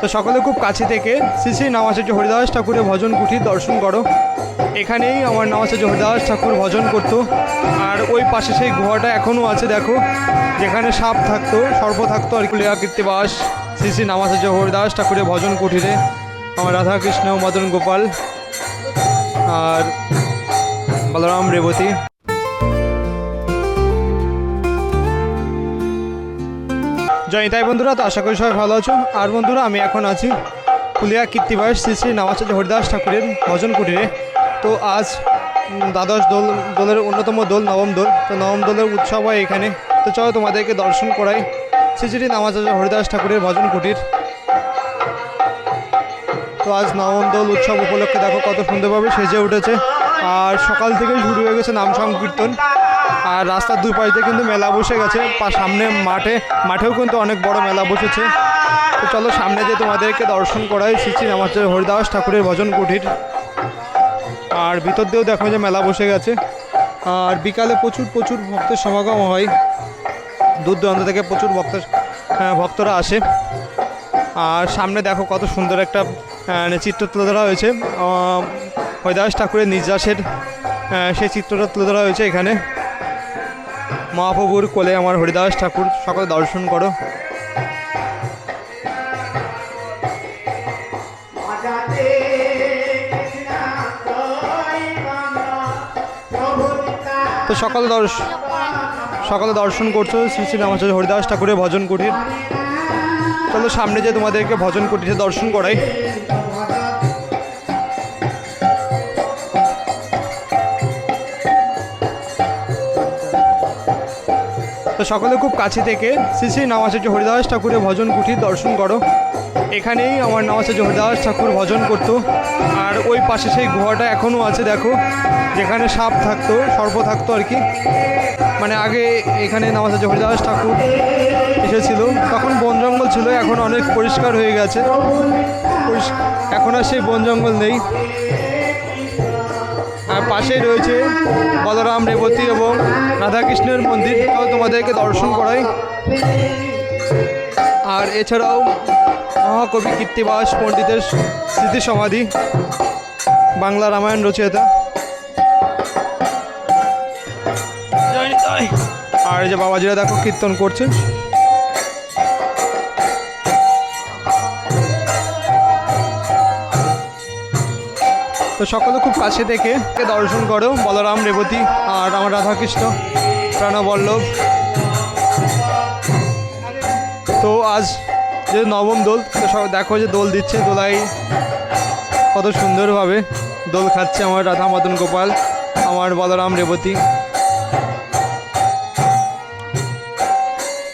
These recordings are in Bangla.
তো সকলে খুব কাছে থেকে শ্রী শ্রী নামাচার্য হরিদাস ঠাকুরের ভজন কুঠির দর্শন করো। এখানেই আমার নামাচার্য হরিদাস ঠাকুর ভজন করতো। আর ওই পাশে সেই গুহাটা এখনও আছে, দেখো, যেখানে সাপ থাকতো, সর্প থাকতো আর কুলিয়া কীর্তিবাস শ্রী শ্রী নামাচার্য হরিদাস ঠাকুরের ভজন কুঠিরে। আমার রাধাকৃষ্ণ, মদন গোপাল, আর বলরাম, রেবতী। জয় তাই বন্ধুরা, তো আশা করি সবাই ভালো আছো। আর বন্ধুরা, আমি এখন আছি ফুলিয়া কীর্তিবাস শ্রী শ্রী নামাচার্য হরিদাস ঠাকুরের ভজন কুটিরে। তো আজ দ্বাদশ দোল, দোলের অন্যতম দোল, নবম দোল। তো নবম দোলের উৎসব হয় এখানে। তো চলো তোমাদেরকে দর্শন করাই শ্রী শ্রী নামাচার্য হরিদাস ঠাকুরের ভজন কুটির। তো আজ নবম দোল উৎসব উপলক্ষে দেখো কত সুন্দরভাবে সেজে উঠেছে। আর সকাল থেকে শুরু হয়ে গেছে নাম সংকীর্তন। আর রাস্তার দুই পাশে কিন্তু মেলা বসে গেছে। সামনে মাঠে মাঠেও কিন্তু অনেক বড় মেলা বসেছে। তো চলো সামনে যে তোমাদেরকে দর্শন করাই শ্রী শ্রী নামাচার্য হরিদাস ঠাকুরের ভজন কুঠির আর ভিতর দিয়েও দেখো যে মেলা বসে গেছে। আর বিকালে প্রচুর প্রচুর ভক্তের সমাগম হয়। দূর দূরান্ত থেকে প্রচুর ভক্ত হ্যাঁ, ভক্তরা আসে। আর সামনে দেখো কত সুন্দর একটা চিত্র তুলে ধরা হয়েছে। হরিদাস ঠাকুরের নির্যাসের আহ, সেই চিত্রটা তুলে ধরা হয়েছে এখানে। মহাপ্রভুর কোলে আমার হরিদাস ঠাকুর সকলে দর্শন করো। তো সকলে দর্শ সকলে দর্শন করছ শ্রী শ্রী রামাচার্য হরিদাস ঠাকুরের ভজন কুটির। চলো সামনে যে তোমাদেরকে ভজন কুটিরে দর্শন করাই। তো সকলে খুব কাছে থেকে শ্রী শ্রী নামাচার্য হরিদাস ঠাকুরের ভজন কুঠির দর্শন করো। এখানেই আমার নামাচার্য হরিদাস ঠাকুর ভজন করতো। আর ওই পাশে সেই গুহাটা এখনও আছে, দেখো, যেখানে সাপ থাকতো, সর্প থাকতো আর কি। মানে আগে এখানে নামাচার্য হরিদাস ঠাকুর এসেছিল, তখন বন জঙ্গল ছিল, এখন অনেক পরিষ্কার হয়ে গেছে। এখন আর সেই বন জঙ্গল নেই। পাশেই রয়েছে বলরাম, রেবতী এবং রাধাকৃষ্ণের মন্দির। তোমাদেরকে দর্শন করাই। আর এছাড়াও মহাকবি কীর্তিবাস পণ্ডিতের স্মৃতি সমাধি। বাংলা রামায়ণ রচয়িতা। আর যে বাবাজিরা দেখো কীর্তন করছে। তো সকলে খুব কাছে থেকে দর্শন করো। বলরাম, রেবতী আর আমার রাধাকৃষ্ণ, প্রাণবল্লভ। তো আজ যে নবম দোল, তো সব দেখো যে দোল দিচ্ছে, দোলাই কত সুন্দরভাবে দোল খাচ্ছে আমার রাধা মদন গোপাল, আমার বলরাম, রেবতী।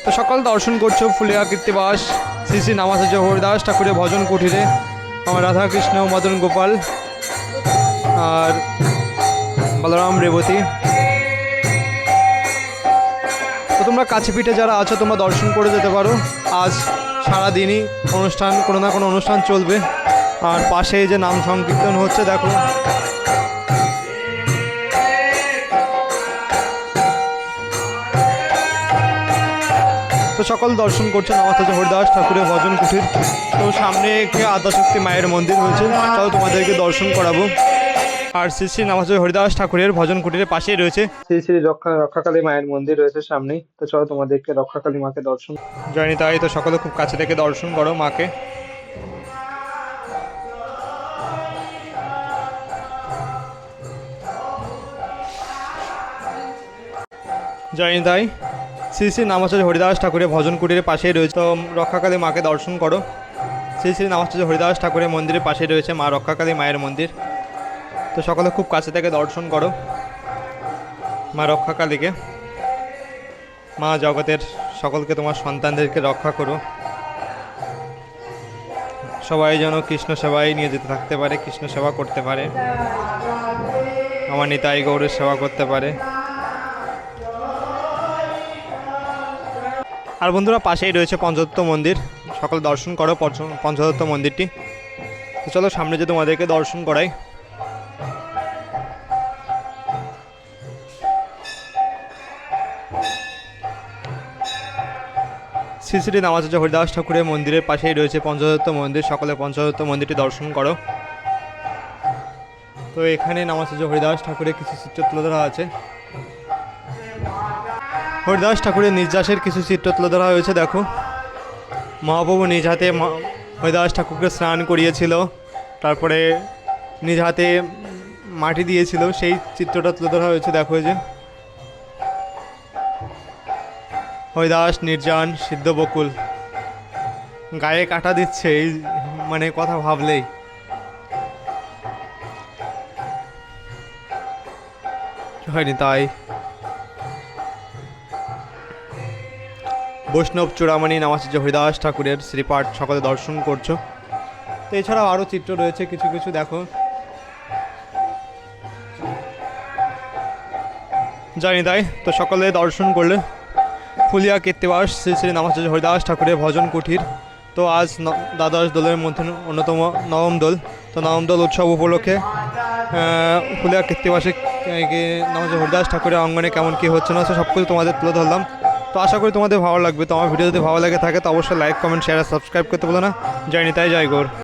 তো সকল দর্শন করছ, ফুলিয়া, কীর্তিবাস, শ্রী শ্রী নামাচার্য হরিদাস ঠাকুরের ভজন কুঠিরে আমার রাধাকৃষ্ণ, মদন গোপাল আর বলরাম রেবতী। তো তোমরা কাছে পিঠে যারা আছো, তোমরা দর্শন করে যেতে পারো। আজ সারাদিনই অনুষ্ঠান, কোনো না কোনো অনুষ্ঠান চলবে। আর পাশে যে নাম সংকীর্তন হচ্ছে, দেখো। তো সকল দর্শন করছেন আমার কাছে হরিদাস ঠাকুরের ভজন কুঠির। তো সামনে একটি আদ্যাশক্তি মায়ের মন্দির হয়েছে। চলো তোমাদেরকে দর্শন করাবো। আর শ্রী শ্রী নামাজ হরিদাস ঠাকুরের ভজন কুটিরের পাশেই রয়েছে। শ্রী শ্রী রক্ষা রক্ষাকালী মায়ের মন্দির রয়েছে সামনেই। তো চলো তোমাদেরকে রক্ষাকালী মাকে দর্শন জয়নি তাই তো সকলে খুব কাছে থেকে দর্শন করো মাকে। জয়নি তাই শ্রী শ্রী নামাচার্য হরিদাস ঠাকুরের ভজন কুটিরের পাশেই রয়েছে। তো রক্ষাকালী মাকে দর্শন করো। শ্রী শ্রী নামাচার্য হরিদাস ঠাকুরের মন্দিরের পাশেই রয়েছে মা রক্ষাকালী মায়ের মন্দির। তো সকলে খুব কাছে থেকে দর্শন করো। মা রক্ষাকালীকে। মা জগতের সকলকে, তোমার সন্তানদেরকে রক্ষা করো। সবাই যেন কৃষ্ণ সেবায় নিয়ে যেতে থাকতে পারে, কৃষ্ণ সেবা করতে পারে। আমার নিতাই গৌরের সেবা করতে পারে। আর বন্ধুরা, পাশেই রয়েছে পঞ্চদত্ত মন্দির। সকল দর্শন করো পঞ্চ- পঞ্চদত্ত মন্দিরটি। তো চলো, সামনে যে তোমাদেরকে দর্শন করাই। শ্রী শ্রী নামাচার্য হরিদাস ঠাকুরের মন্দিরের পাশেই রয়েছে পঞ্চদত্ত মন্দির। সকলে পঞ্চদত্ত মন্দিরটি দর্শন করো। তো এখানে নামাচার্য হরিদাস ঠাকুরের কিছু চিত্র তুলে ধরা আছে। হরিদাস ঠাকুরের নির্যাসের কিছু চিত্র তুলে ধরা হয়েছে দেখো। মহাপ্রভু নিজ হাতে হরিদাস ঠাকুরকে স্নান করিয়েছিল, তারপরে নিজ হাতে মাটি দিয়েছিল, সেই চিত্রটা তুলে ধরা হয়েছে দেখো যে। হরিদাস, নির্জন, সিদ্ধ বকুল। গায়ে কাটা দিচ্ছে এই মানে কথা ভাবলেই। হয়নি তাই? বৈষ্ণব চূড়ামণি নামাচার্য হরিদাস ঠাকুরের শ্রীপাঠ সকলে দর্শন করছ। তো এছাড়াও আরও চিত্র রয়েছে, কিছু কিছু দেখো। জানি তাই, তো সকলে দর্শন করলে ফুলিয়া কীর্তিবাস শ্রী শ্রী নামাচার্য হরিদাস ঠাকুরের ভজন কুঠির। তো আজ দ্বাদশ দলের মধ্যে অন্যতম নবম দল। তো নবম দল উৎসব উপলক্ষে ফুলিয়া কীর্তিবাসে নামাচার্য হরিদাস ঠাকুরের অঙ্গনে কেমন কী হচ্ছে না সব কিছু তোমাদের তুলে ধরলাম। তো আশা করি তোমাদের ভালো লাগবে। তো আমার ভিডিও যদি ভালো লাগে থাকে, তো অবশ্যই লাইক কমেন্ট শেয়ার আর সাবস্ক্রাইব করতে বলো না। জয় নিতাই